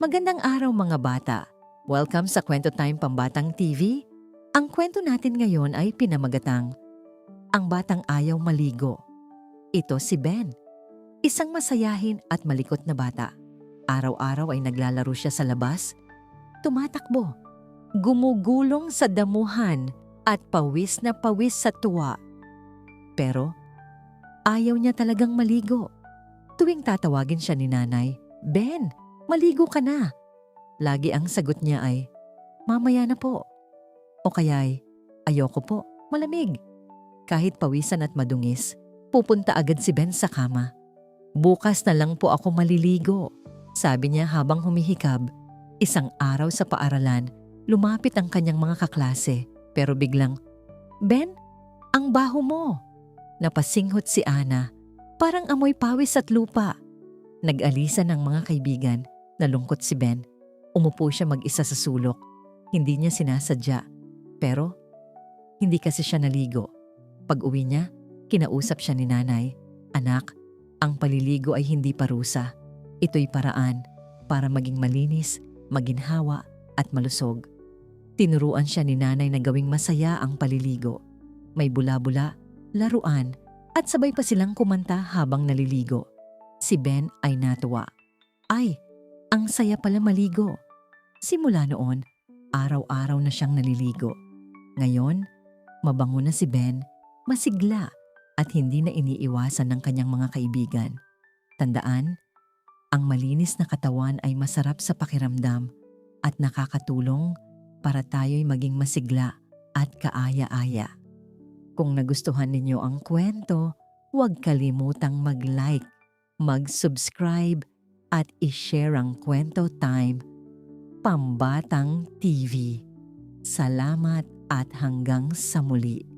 Magandang araw mga bata. Welcome sa Kwento Time Pambatang TV. Ang kwento natin ngayon ay pinamagatang Ang Batang Ayaw Maligo. Ito si Ben. Isang masayahin at malikot na bata. Araw-araw ay naglalaro siya sa labas. Tumatakbo. Gumugulong sa damuhan at pawis na pawis sa tuwa. Pero ayaw niya talagang maligo. Tuwing tatawagin siya ni nanay, Ben, maligo ka na. Lagi ang sagot niya ay, mamaya na po. O kaya'y, ayoko po, malamig. Kahit pawisan at madungis, pupunta agad si Ben sa kama. Bukas na lang po ako maliligo, sabi niya habang humihikab. Isang araw sa paaralan, lumapit ang kanyang mga kaklase pero biglang, Ben, ang baho mo. Napasinghot si Ana, parang amoy pawis at lupa. Nag-alisa ng mga kaibigan, nalungkot si Ben. Umupo siya mag-isa sa sulok. Hindi niya sinasadya. Pero, hindi kasi siya naligo. Pag uwi niya, kinausap siya ni nanay. Anak, ang paliligo ay hindi parusa. Ito'y paraan para maging malinis, maginhawa at malusog. Tinuruan siya ni nanay na gawing masaya ang paliligo. May bula-bula, laruan, at sabay pa silang kumanta habang naliligo. Si Ben ay natuwa. Ay, ang saya pala maligo. Simula noon, araw-araw na siyang naliligo. Ngayon, mabango na si Ben, masigla at hindi na iniiwasan ng kanyang mga kaibigan. Tandaan, ang malinis na katawan ay masarap sa pakiramdam at nakakatulong para tayo'y maging masigla at kaaya-aya. Kung nagustuhan ninyo ang kwento, huwag kalimutang mag-like, mag-subscribe at i-share ang Kwento Time Pambatang TV. Salamat at hanggang sa muli.